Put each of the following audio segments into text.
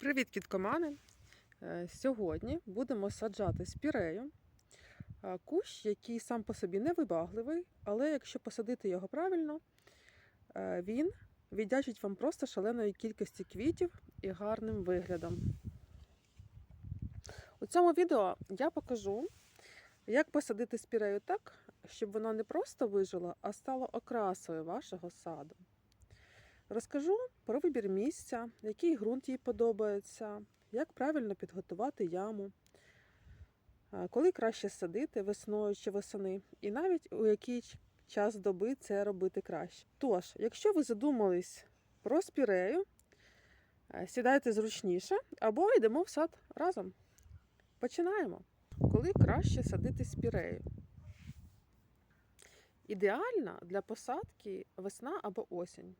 Привіт, кіткомани! Е, Сьогодні будемо саджати спірею. Е, Кущ, який сам по собі не вибагливий, але якщо посадити його правильно, е, він віддячить вам просто шаленої кількості квітів і гарним виглядом. У цьому відео я покажу, як посадити спірею так, щоб вона не просто вижила, а стала окрасою вашого саду. Розкажу про вибір місця, який ґрунт їй подобається, як правильно підготувати яму, коли краще садити весною чи восени, і навіть у який час доби це робити краще. Тож, якщо ви задумались про спірею, сідайте зручніше або йдемо в сад разом. Починаємо. Коли краще садити спірею? Ідеальна для посадки весна або осінь.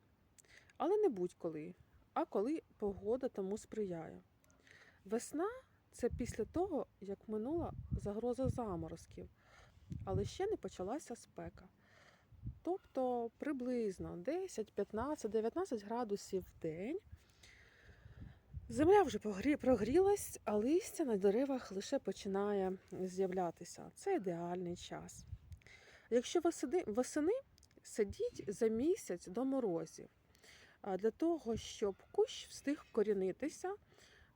Але не будь-коли, а коли погода тому сприяє. Весна це після того, як минула загроза заморозків, але ще не почалася спека. Тобто приблизно 10, 15, 19 градусів в день. Земля вже прогрілась, а листя на деревах лише починає з'являтися. Це ідеальний час. Якщо восени сидіть за місяць до морозів для того, щоб кущ встиг корінитися.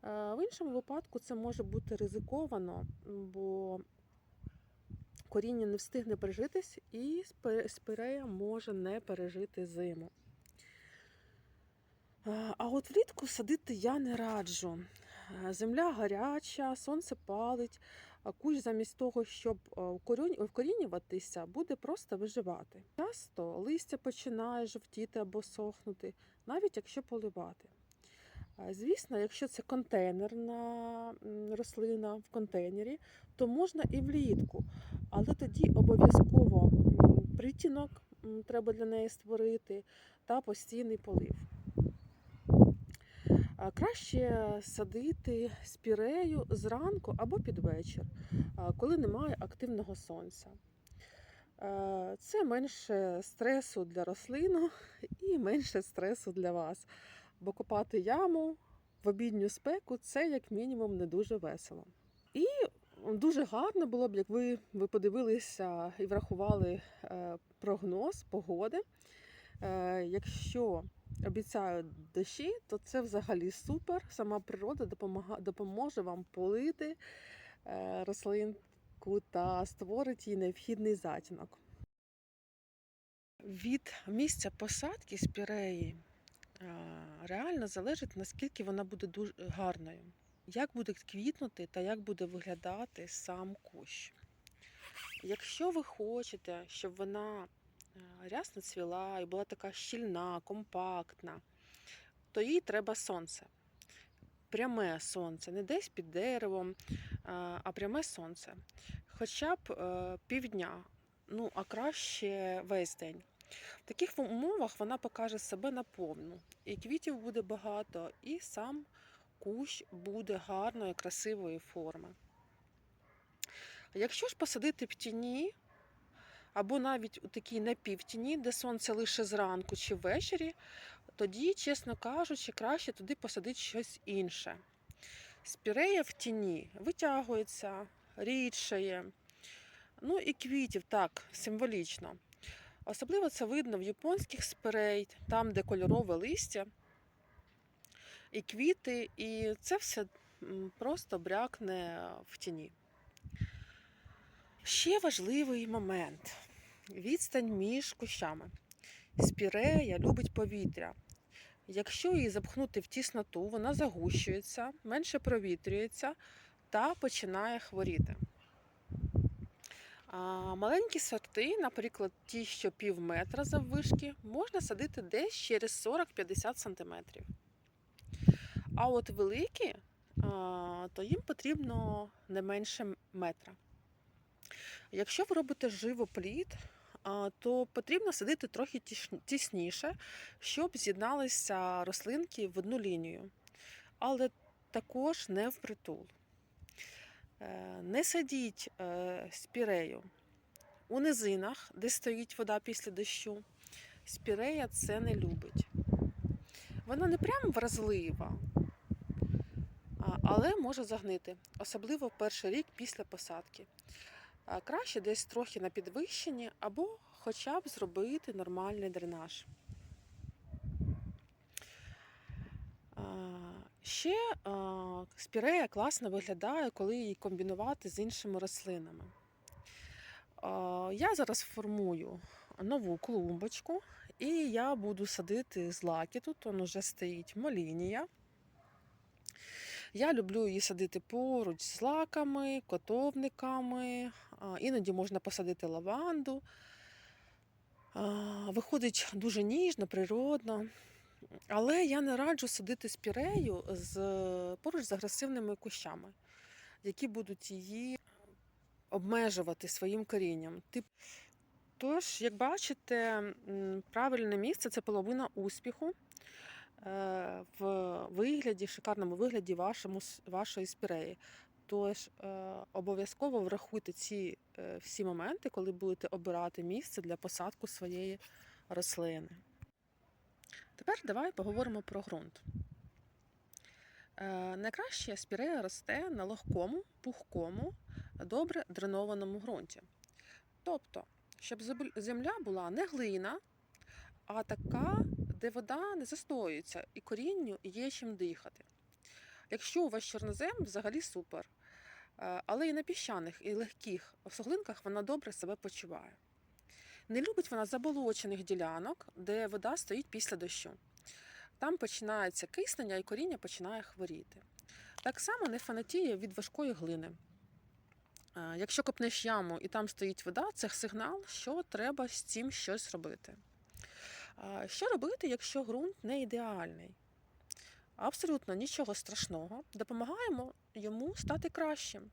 В іншому випадку це може бути ризиковано, бо коріння не встигне пережитись, і спирея може не пережити зиму. А от влітку садити я не раджу. Земля гаряча, сонце палить, кущ замість того, щоб вкорінюватися, буде просто виживати. Часто листя починає жовтіти або сохнути, навіть якщо поливати. Звісно, якщо це контейнерна рослина в контейнері, то можна і влітку, але тоді обов'язково притінок треба для неї створити та постійний полив. Краще садити спірею зранку або під вечір, коли немає активного сонця. Е, Це менше стресу для рослин і менше стресу для вас. Бо копати яму в обідню спеку це як мінімум не дуже весело. І дуже гарно було б, як ви, ви подивилися і врахували е, прогноз погоди. Е, Якщо обіцяють дощі, то це взагалі супер. Сама природа допоможе вам полити е, рослинку та створить їй необхідний затінок. Від місця посадки спіреї е, реально залежить, наскільки вона буде дуже гарною, як буде квітнути та як буде виглядати сам кущ. Якщо ви хочете, щоб вона рясно цвіла і була така щільна, компактна, то їй треба сонце. Пряме сонце, не десь під деревом, а а пряме сонце. Хоча б е, півдня, ну а краще весь день. В таких умовах вона покаже себе наповну. І квітів буде багато, і сам кущ буде гарної, красивої форми. Якщо ж посадити в тіні, або навіть у такій напівтіні, де сонце лише зранку чи ввечері, тоді, чесно кажучи, краще туди посадити щось інше. Спірея в тіні витягується, рідшає. Ну і квітів так, символічно. Особливо це видно в японських спірей, там, де кольорове листя, і квіти, і це все просто брякне в тіні. Ще важливий момент відстань між кущами. Спірея любить повітря. Якщо її запхнути в тісноту, вона загущується, менше провітрюється та починає хворіти. А маленькі сорти, наприклад, ті, що пів метра заввишки, можна садити десь через 40-50 см. А от великі, то їм потрібно не менше метра. Якщо ви робите живоплід, то потрібно садити трохи тісніше, щоб з'єдналися рослинки в одну лінію. Але також не впритул. Е, Не садіть е, спірею у низинах, де стоїть вода після дощу. Спірея це не любить. Вона не прям вразлива, але може загнити, особливо перший рік після посадки. Краще десь трохи на підвищенні або хоча б зробити нормальний дренаж. Ще спірея класно виглядає, коли її комбінувати з іншими рослинами. Я зараз формую нову клумбочку, і я буду садити злаки. Тут он уже стоїть молінія. Я люблю її садити поруч з злаками, котовниками. Іноді можна посадити лаванду. Виходить дуже ніжно, природно. Але я не раджу садити спірею з, поруч з агресивними кущами, які будуть її обмежувати своїм корінням. Тож, як бачите, правильне місце це половина успіху в вигляді, шикарному вигляді вашому, вашої спіреї. Тож е, обов'язково врахуйте ці е, всі моменти, коли будете обирати місце для посадку своєї рослини. Тепер давай поговоримо про ґрунт. Найкраще спірея росте на легкому, пухкому, добре дренованому ґрунті. Тобто, щоб земля була не глина, а така, де вода не застоюється і корінню є чим дихати. Якщо у вас чорнозем, взагалі супер. Е, Але і на піщаних і легких суглинках вона добре себе почуває. Не любить вона заболочених ділянок, де вода стоїть після дощу. Там починається киснення і коріння починає хворіти. Так само не фанатіє від важкої глини. Е, Якщо копнеш яму і там стоїть вода, це сигнал, що треба з цим щось робити. Що робити, якщо ґрунт не ідеальний? Абсолютно нічого страшного. Допомагаємо йому стати кращим.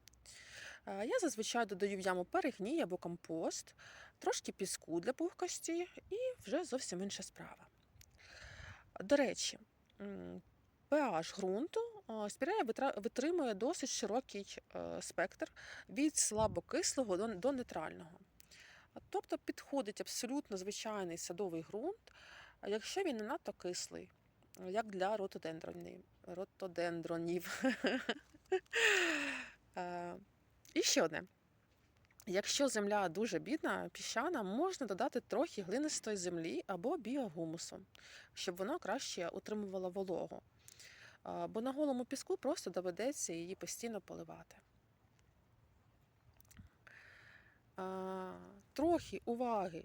Я зазвичай додаю в яму перегній або компост, трошки піску для пухкості і вже зовсім інша справа. До речі, pH ґрунту спірея витримує досить широкий е, спектр від слабокислого до нейтрального. Тобто підходить абсолютно звичайний садовий ґрунт, якщо він не надто кислий, як для ротодендронів. Е, І ще одне. Якщо земля дуже бідна, піщана, можна додати трохи глинистої землі або біогумусу, щоб воно краще утримувало вологу. Бо на голому піску просто доведеться її постійно поливати. Трохи уваги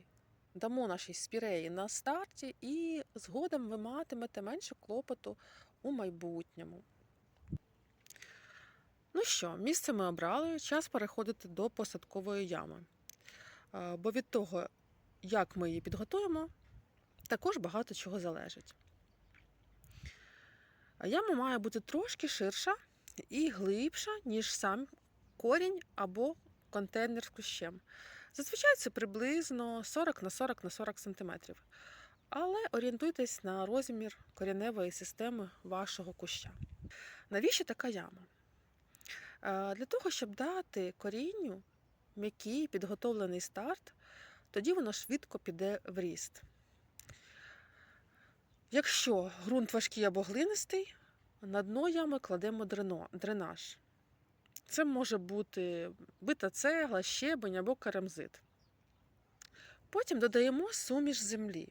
дамо нашій спіреї на старті, і згодом ви матимете менше клопоту у майбутньому. Ну що, місце ми обрали, час переходити до посадкової ями. Бо від того, як ми її підготуємо, також багато чого залежить. Яма має бути трошки ширша і глибша, ніж сам корінь або контейнер з кущем. Зазвичай це приблизно 40 на 40 на 40 см. Але орієнтуйтесь на розмір коріневої системи вашого куща. Навіщо така яма? Е, Для того, щоб дати корінню м'який підготовлений старт, тоді воно швидко піде в ріст. Якщо ґрунт важкий або глинистий, на дно ями кладемо дренаж. Це може бути бита цегла, щебень або керамзит. Потім додаємо суміш землі.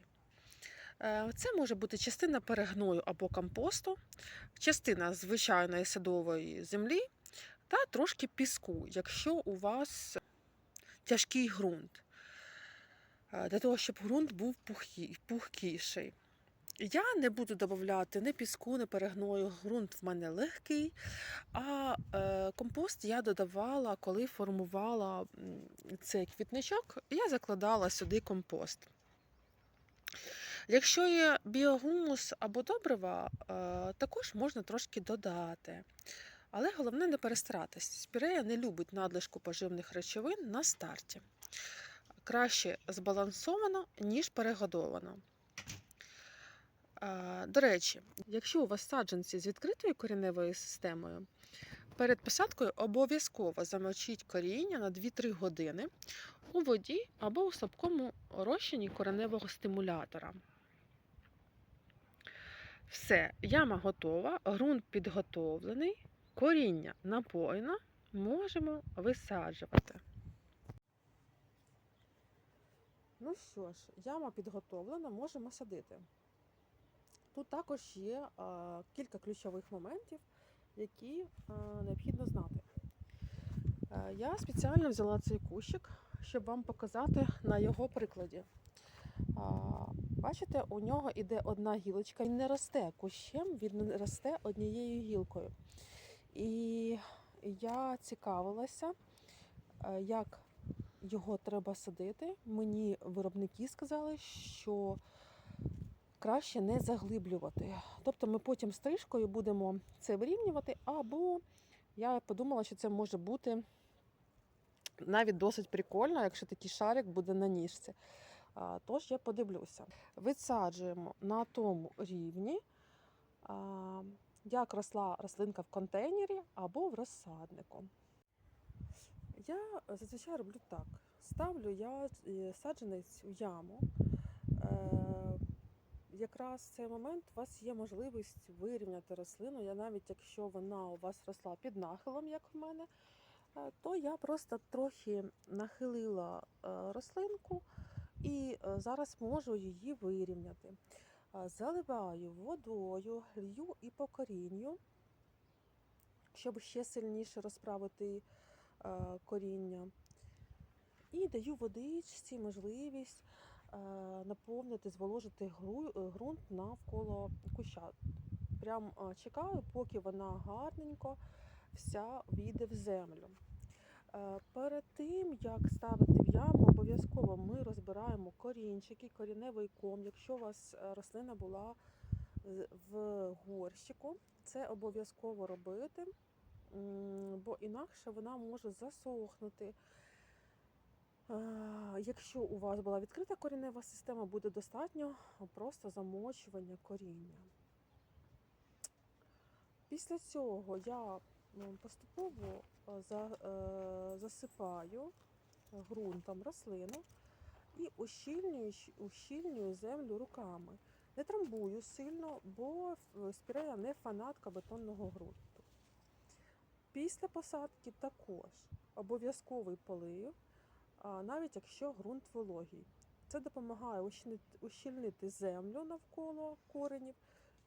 Е, Це може бути частина перегною або компосту, частина звичайної садової землі та трошки піску, якщо у вас тяжкий ґрунт, Е, для того, щоб ґрунт був пухкіший. Я не буду додавати ні піску, ні перегною. Ґрунт в мене легкий. А е, компост я додавала, коли формувала цей квітничок, я закладала сюди компост. Якщо є біогумус або добрива, е, також можна трошки додати. Але головне не перестаратись. Спірея не любить надлишку поживних речовин на старті. Краще збалансовано, ніж перегодовано. До речі, якщо у вас саджанці з відкритою коріневою системою, перед посадкою обов'язково замочіть коріння на 2-3 години у воді або у слабкому розчині кореневого стимулятора. Все, яма готова, ґрунт підготовлений. коріння напоїно, можемо висаджувати. Ну що ж, яма підготовлена, можемо садити. Тут також є кілька ключових моментів, які необхідно знати. Е, Я спеціально взяла цей кущик, щоб вам показати на його прикладі. Бачите, у нього іде одна гілочка, він не росте кущем, він росте однією гілкою. І я цікавилася, е, як його треба садити. Мені виробники сказали, що краще не заглиблювати. Тобто ми потім стрижкою будемо це вирівнювати, або я подумала, що це може бути навіть досить прикольно, якщо такий шарик буде на ніжці. Тож я подивлюся. Висаджуємо на тому рівні, як росла рослинка в контейнері або в розсаднику. Я зазвичай роблю так: ставлю я е, саджанець в яму. Якраз в цей момент у вас є можливість вирівняти рослину. Я навіть якщо вона у вас росла під нахилом, як в мене, е, то я просто трохи нахилила е, рослинку і е, зараз можу її вирівняти. Заливаю водою, лью і по корінню, щоб ще сильніше розправити коріння. І даю водичці можливість наповнити, зволожити е, ґрунт навколо куща. Прям е, чекаю, поки вона гарненько вся війде в землю. Е, Перед тим, як ставити в яму, обов'язково ми розбираємо корінчики, коріневий ком. Якщо у вас е, рослина була в горщику, це обов'язково робити, бо інакше вона може засохнути. Е, Якщо у вас була відкрита корінева система, буде достатньо просто замочування коріння. Після цього я поступово е, е, засипаю ґрунтом рослину і ущільнюю, ущільнюю землю руками. Не трамбую сильно, бо спірея не фанатка бетонного ґрунту. Після посадки також обов'язковий полив, навіть якщо ґрунт вологий. Це допомагає ущільнити, землю навколо коренів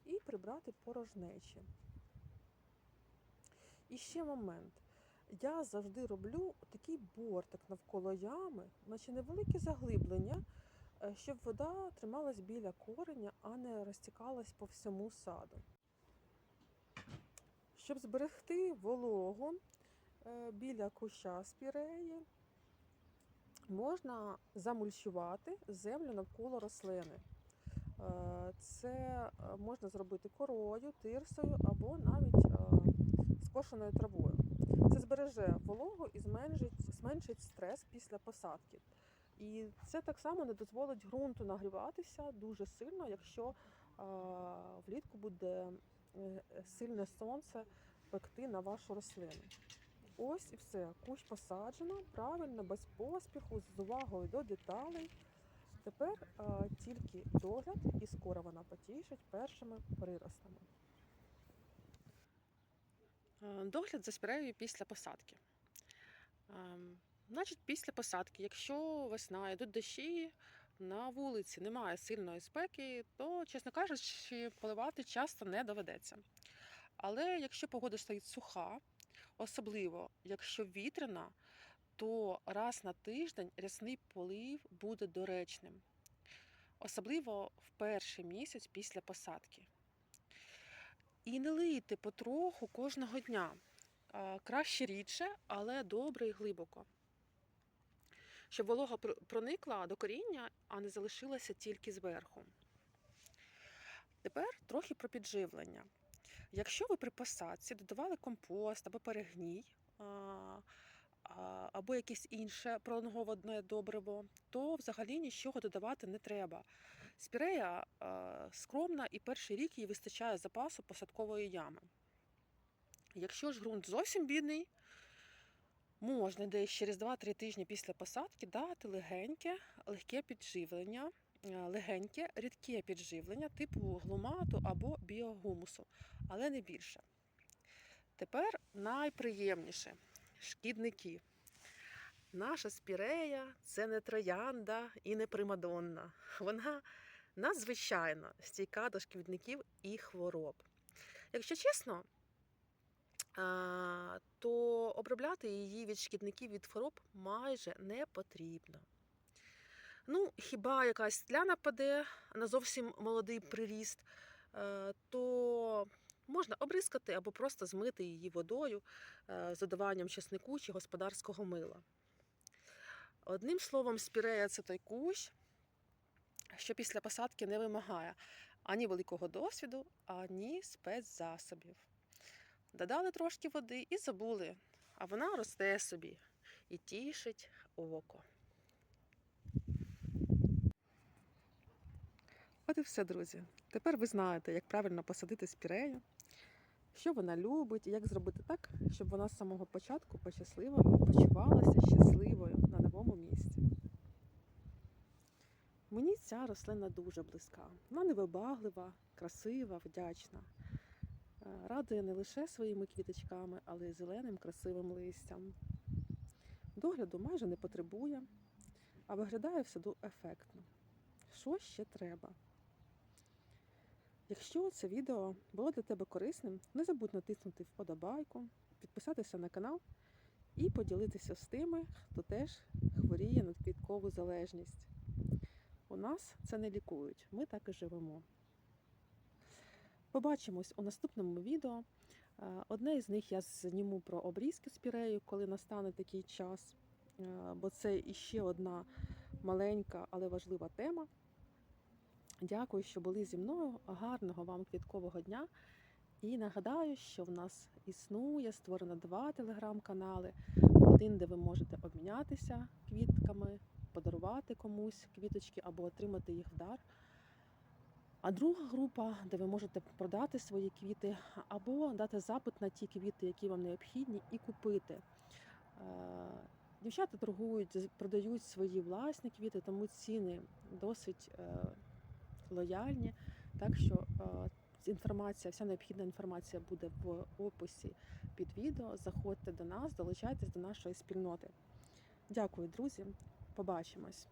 і прибрати порожнечі. І ще момент. Я завжди роблю такий бортик навколо ями, наче невелике заглиблення, е, щоб вода трималась біля кореня, а не розтікалась по всьому саду. Щоб зберегти вологу е, біля куща спіреї, можна замульчувати землю навколо рослини. Е, Це е, можна зробити корою, тирсою або навіть е, скошеною травою. Це збереже вологу і зменшить, зменшить стрес після посадки. І це так само не дозволить ґрунту нагріватися дуже сильно, якщо влітку буде сильне сонце пекти на вашу рослину. Ось і все. Кущ посаджено правильно, без поспіху, з увагою до деталей. Тепер е, тільки догляд, і скоро вона потішить першими приростами. Е, Догляд за спіреєю після посадки. Ем, Значить, після посадки, якщо весна, йдуть дощі, на вулиці немає сильної спеки, то, чесно кажучи, поливати часто не доведеться. Але якщо погода стоїть суха, особливо якщо вітряна, то раз на тиждень рясний полив буде доречним, особливо в перший місяць після посадки. І не лийте потроху кожного дня. Краще рідше, але добре і глибоко. Щоб волога проникла до коріння, а не залишилася тільки зверху. Тепер трохи про підживлення. Якщо ви при посадці додавали компост або перегній, або якесь інше пролонговане добриво, то взагалі нічого додавати не треба. Спірея скромна і перший рік їй вистачає запасу посадкової ями. Якщо ж ґрунт зовсім бідний, можна десь через 2-3 тижні після посадки дати легеньке, легке підживлення, легеньке, рідке підживлення типу глумату або біогумусу, але не більше. Тепер найприємніше шкідники. Наша спірея це не троянда і не примадонна. Вона надзвичайно стійка до шкідників і хвороб. Якщо чесно, то обробляти її від шкідників від хвороб майже не потрібно. Ну, хіба якась тля нападе на зовсім молодий приріст, е, то можна обрискати або просто змити її водою е, з додаванням чеснику чи господарського мила. Одним словом, спірея це той кущ, що після посадки не вимагає ані великого досвіду, ані спецзасобів. Додали трошки води і забули, а вона росте собі і тішить око. От і все, друзі. Тепер ви знаєте, як правильно посадити спірею, що вона любить, і як зробити так, щоб вона з самого початку почасливо почувалася щасливою на новому місці. Мені ця рослина дуже близька. Вона невибаглива, красива, вдячна. Е, Радує не лише своїми квіточками, але й зеленим красивим листям. Догляду майже не потребує, а виглядає в саду ефектно. Що ще треба? Якщо це відео було для тебе корисним, не забудь натиснути вподобайку, підписатися на канал і поділитися з тими, хто теж хворіє на квіткову залежність. У нас це не лікують, ми так і живемо. Побачимось у наступному відео. Е, Одне із них я зніму про обрізки спірею, коли настане такий час, е, бо це іще одна маленька, але важлива тема. Дякую, що були зі мною. Гарного вам квіткового дня. І нагадаю, що в нас існує створено два телеграм-канали. Один, де ви можете обмінятися квітками, подарувати комусь квіточки або отримати їх в дар. А друга група, де ви можете продати свої квіти або дати запит на ті квіти, які вам необхідні, і купити. Е, Дівчата торгують, продають свої власні квіти, тому ціни досить е, лояльні. Так що е, інформація, вся необхідна інформація буде в описі під відео. Заходьте до нас, долучайтесь до нашої спільноти. Дякую, друзі. Побачимось.